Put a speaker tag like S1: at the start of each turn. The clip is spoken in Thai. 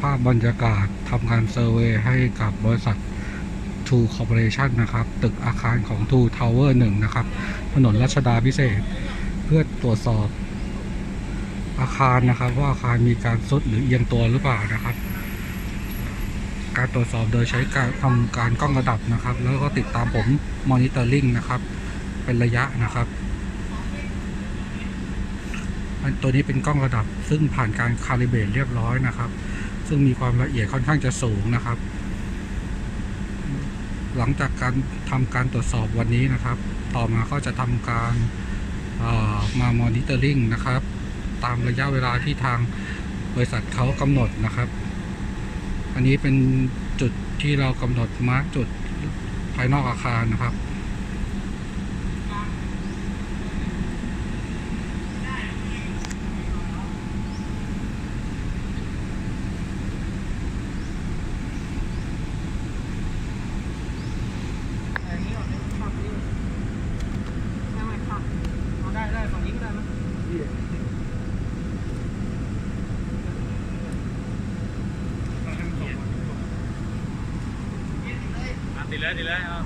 S1: ภาพบรรยากาศทำการเซอร์เวยให้กับบริษัท True Corporation นะครับ ตึกอาคารของ True Tower 1 นะครับ ถนนรัชดาพิเศษ เพื่อตรวจสอบอาคารนะครับ ว่าอาคารมีการซุดหรือเอียงตัวหรือเปล่านะครับ การตรวจสอบโดยใช้การทำการกล้องระดับนะครับ แล้วก็ติดตามผมมอนิเตอร์ลิงนะครับ เป็นระยะนะครับตัวนี้เป็นกล้องระดับซึ่งผ่านการคาลิเบรตเรียบร้อยนะครับ ซึ่งมีความละเอียดค่อนข้างจะสูงนะครับ หลังจากการทำการตรวจสอบวันนี้นะครับ ต่อมาก็จะทำการมามอนิเตอร์ลิงนะครับ ตามระยะเวลาที่ทางบริษัทเขากำหนดนะครับ อันนี้เป็นจุดที่เรากำหนดมาร์กจุดภายนอกอาคารนะครับ
S2: 你来你来啊